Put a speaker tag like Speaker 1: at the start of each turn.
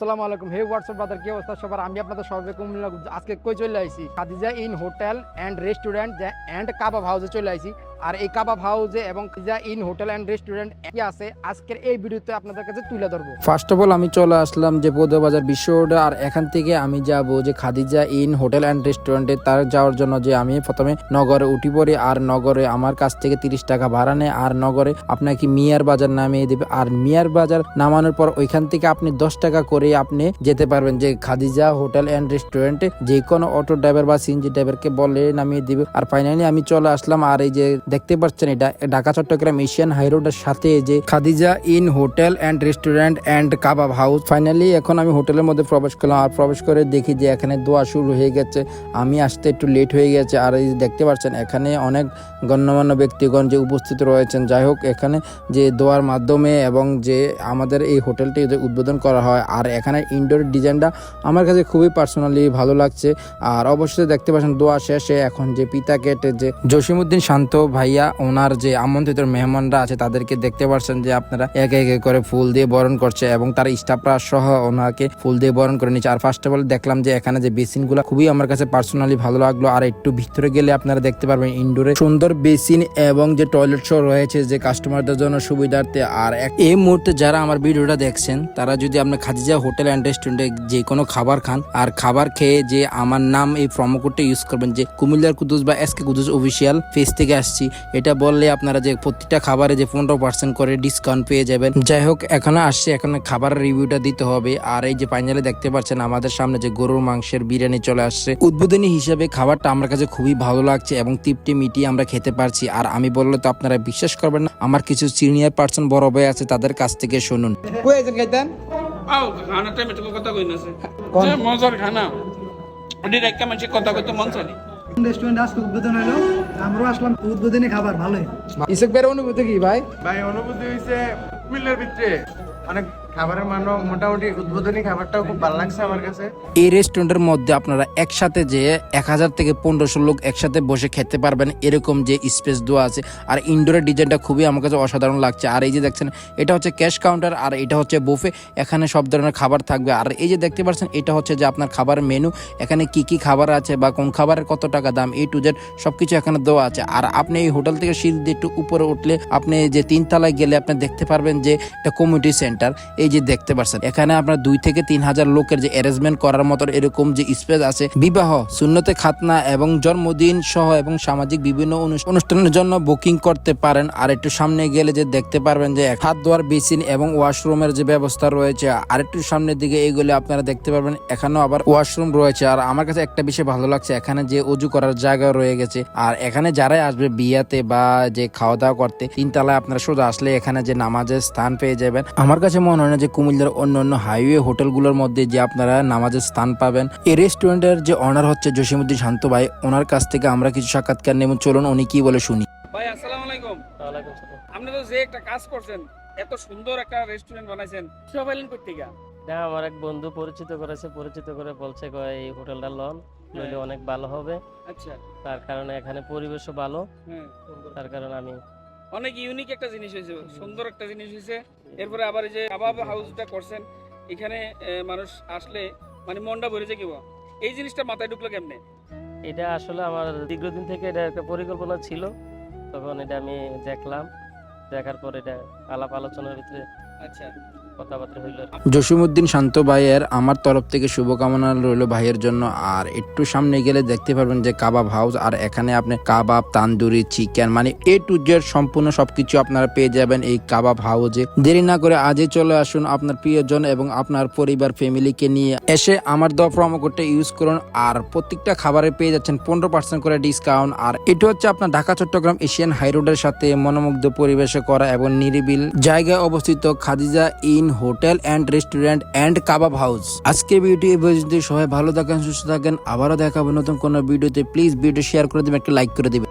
Speaker 1: আসসালামু আলাইকুম। হে WhatsApp brother কি অবস্থা সবার? আমি আপনাদের সবাই কুমিল্লা আজকে কই চলে আইছি? Khadija inn hotel and restaurant and kebab হাউসে চলে আইছি। আর এই কাবাব হাউসে এবং Khadija inn hotel and restaurant কি আছে, আজকের এই ভিডিওতে আপনাদের কাছে তুলে ধরবো।
Speaker 2: ফার্স্ট অফ অল আমি চলে আসলাম যে বাজার বিশ্ব রোডে আর এখান থেকে আমি যাব যে খাদিজা ইন হোটেল অ্যান্ড রেস্টুরেন্টে তার যাওয়ার জন্য যে আমি প্রথমে নগরে উঠি পড়ি, আর নগরে আমার কাছ থেকে তিরিশ টাকা ভাড়া নেয়, আর নগরে আপনাকে মিয়ার বাজার নামিয়ে দেবে। আর মিয়ার বাজার নামানোর পর ওইখান থেকে আপনি দশ টাকা করে আপনি যেতে পারবেন যে খাদিজা হোটেল অ্যান্ড রেস্টুরেন্টে যে কোনো অটো ড্রাইভার বা সিএনজি ড্রাইভারকে বলে নামিয়ে দিবে। আর ফাইনালি আমি চলে আসলাম, আর এই যে দেখতে পাচ্ছেন এটা, ঢাকা, চট্টগ্রাম, এশিয়ান হাই রোডের সাথে যে Khadija inn hotel and restaurant and kebab house. Finally এখন আমি হোটেলের মধ্যে প্রবেশ করলাম আর প্রবেশ করে দেখি যে এখানে দোয়া শুরু হয়ে গেছে। আমি আসতে একটু লেট হয়ে গেছে আর এই দেখতে পাচ্ছেন এখানে অনেক গণ্যমান্য ব্যক্তিগণ যে উপস্থিত রয়েছেন। যাই হোক, এখানে যে দোয়ার মাধ্যমে এবং যে আমাদের এই হোটেলটি উদ্বোধন করা হয় আর এখানে ইনডোর ডিজাইনটা আমার কাছে খুবই পার্সোনালি ভালো লাগছে। আর অবশ্যই দেখতে পাচ্ছেন দোয়া শেষে এখন যে পিতা কেটে যে জসিমউদ্দিন শান্ত ভাইয়া, ওনার যে আমন্ত্রিত মেহমানরা আছে, তাদেরকে দেখতে পাচ্ছেন যে আপনারা একে একে করে ফুল দিয়ে বরণ করছে এবং তার স্টাফরা সহ ওনাকে ফুল দিয়ে বরণ করে নিচ্ছে। আর ফার্স্ট অফ অল দেখলাম যে এখানে যে বেসিনগুলা খুবই আমার কাছে পার্সোনালি ভালো লাগল। আর একটু ভিতরে গেলে আপনারা দেখতে পারবেন ইনডোরে সুন্দর বেসিন এবং যে টয়লেট শো রয়েছে যে কাস্টমারদের জন্য সুবিধার্থে। আর এই মুহূর্তে যারা আমার ভিডিওটা দেখছেন, তারা যদি আপনার খাদিজা হোটেল অ্যান্ড রেস্টুরেন্টে যে কোনো খাবার খান, আর খাবার খেয়ে যে আমার নাম এই প্রোমো কোডটা ইউজ করবেন যে কুমিল্লার কুদুস বা S K Kudus official face থেকে আসছি। এটা বললে আপনারা যে প্রতিটা খাবারে যে পনেরো পার্সেন্ট করে ডিসকাউন্ট পেয়ে যাবেন। যাই হোক এখানে আসছে এখানে খাবারের রিভিউটা দিতে হবে। আর এই যে ফাইনালে দেখতে পাচ্ছেন আমাদের সামনে যে গরুর মাংসের বিরিয়ানি চলে আসছে। উদ্বোধনী হিসেবে খাবারটা আমার কাছে খুবই ভালো লাগছে এবং তৃপ্তি মিটিয়ে আমরা খেতে পারছি। আর আমি বললে তো আপনারা বিশ্বাস করবেন না আমার কিছু সিনিয়র পার্সন বড় ভাই আছে তাদের কাছ থেকে শুনুন।
Speaker 3: মজার খানা ওটি রেখা মানুষ কথা কইতে মন চালি
Speaker 4: রেস্টুরেন্ট আজকে উদ্বোধন হলো? আমরাও আসলাম উদ্বোধনী খাবার ভালোই।
Speaker 1: ইসেক ভাইয়ের অনুভূতি কি ভাই?
Speaker 5: ভাই অনুভূতি হয়েছে কুমিল্লার ভিতরে অনেক খাবারের মান মোটামুটি কাছে।
Speaker 2: এই রেস্টুরেন্টের মধ্যে আপনারা একসাথে যে এক হাজার থেকে পনেরোশো লোক একসাথে বসে খেতে পারবেন, এরকম যে স্পেস দেওয়া আছে। আর ইনডোরের ডিজাইনটা খুবই আমার কাছে অসাধারণ লাগছে। আর এই যে দেখছেন, এটা হচ্ছে ক্যাশ কাউন্টার, আর এটা হচ্ছে বুফে এখানে সব ধরনের খাবার থাকবে। আর এই যে দেখতে পাচ্ছেন, এটা হচ্ছে যে আপনার খাবার মেনু এখানে কি কি খাবার আছে বা কোন খাবারের কত টাকা দাম এ টু জেড সবকিছু এখানে দেওয়া আছে। আর আপনি এই হোটেল থেকে সিঁড়ি দিয়ে একটু উপরে উঠলে আপনি যে তিনতলায় গেলে আপনি দেখতে পারবেন যে এটা কমিউনিটি সেন্টার এই যে দেখতে পাচ্ছেন, এখানে আপনার দুই থেকে তিন হাজার লোকের যে অ্যারেঞ্জমেন্ট করার মতো এরকম যে স্পেস আছে, বিবাহ শূন্যতে খাতনা এবং জন্মদিন সহ এবং সামাজিক বিভিন্ন অনু- অনুষ্ঠানের জন্য বুকিং করতে পারেন। আর একটু সামনে গেলে যে দেখতে পারবেন যে হাত ধোয়ার বেসিন এবং ওয়াশরুমের যে ব্যবস্থা রয়েছে। আর একটু সামনের দিকে এগুলো আপনারা দেখতে পারবেন, এখানেও আবার ওয়াশরুম রয়েছে। আর আমার কাছে একটা বিষয় ভালো লাগছে, এখানে যে অজু করার জায়গা রয়ে গেছে। আর এখানে যারাই আসবে বিয়াতে বা যে খাওয়া দাওয়া করতে, তিনতলায় আপনারা সোজা আসলে এখানে যে নামাজের স্থান পেয়ে যাবেন। আমার কাছে মনে হয় না যে কুমিল্লার অন্য অন্য হাইওয়ে হোটেলগুলোর মধ্যে যে আপনারা নামাজের স্থান পাবেন এই রেস্টুরেন্টের যে অনার হচ্ছে জসিমুদ্দিন শান্ত ভাই ওনার কাছ থেকে আমরা কিছু সাক্ষাৎকার নেব। চলুন উনি কি বলে শুনি।
Speaker 3: ভাই আসসালামু আলাইকুম। আপনি তো যে একটা কাজ করছেন এত সুন্দর একটা রেস্টুরেন্ট বানাইছেন সব পাইলেন কোথেকে
Speaker 6: না আমার এক বন্ধু পরিচিত করেছে পরিচিত করে বলছে কয় এই হোটেলটা লন নইলে অনেক ভালো হবে।
Speaker 3: আচ্ছা।
Speaker 6: তার কারণে এখানে পরিবেশও ভালো।
Speaker 3: হ্যাঁ।
Speaker 6: তার কারণে আমি
Speaker 3: অনেক ইউনিক একটা জিনিস হয়েছে সুন্দর একটা জিনিস হয়েছে। এরপরে আবার এই যে কাবাব হাউসটা করছেন এখানে মানুষ আসলে মানে মনটা ভরে যায় কি এই জিনিসটা মাথায় ঢুকলো কেমনে?
Speaker 6: এটা আসলে আমার দীর্ঘদিন থেকে এটা একটা পরিকল্পনা ছিল তখন এটা আমি দেখলাম দেখার পর এটা আলাপ আলোচনার ভিতরে
Speaker 3: আচ্ছা।
Speaker 6: কথাবার্তা
Speaker 2: জসিমুদ্দিন শান্ত ভাইয়ের আমার তরফ থেকে শুভকামনা রইল ভাইয়ের জন্য। আর একটু সামনে গেলে দেখতে পারবেন যে কাবাব হাউস, আর এখানে আপনি কাবাব, তান্দুরি, চিকেন মানে এ টু জেড সম্পূর্ণ সবকিছু আপনারা পেয়ে যাবেন এই কাবাব হাউসে। দেরি না করে আজই চলে আসুন আপনার প্রিয়জন এবং আপনার পরিবার, ফ্যামিলিকে নিয়ে। এসে আমার দেওয়া প্রোমো কোডটা ইউজ করুন, আর প্রত্যেকটা খাবারে পেয়ে যাচ্ছেন পনেরো পার্সেন্ট করে ডিসকাউন্ট আর এটা হচ্ছে আপনার ঢাকা, চট্টগ্রাম এশিয়ান হাই রোডের সাথে মনোমুগ্ধ পরিবেশে করা এবং নিরিবিল জায়গায় অবস্থিত Khadija inn hotel and restaurant and kebab house. আজকে ভিডিও এই পর্যন্ত সবাই ভালো থাকেন, সুস্থ থাকেন। আবারও দেখাবো নতুন কোনো ভিডিওতে। প্লিজ ভিডিও শেয়ার করে দেবেন, একটা লাইক করে দিবেন।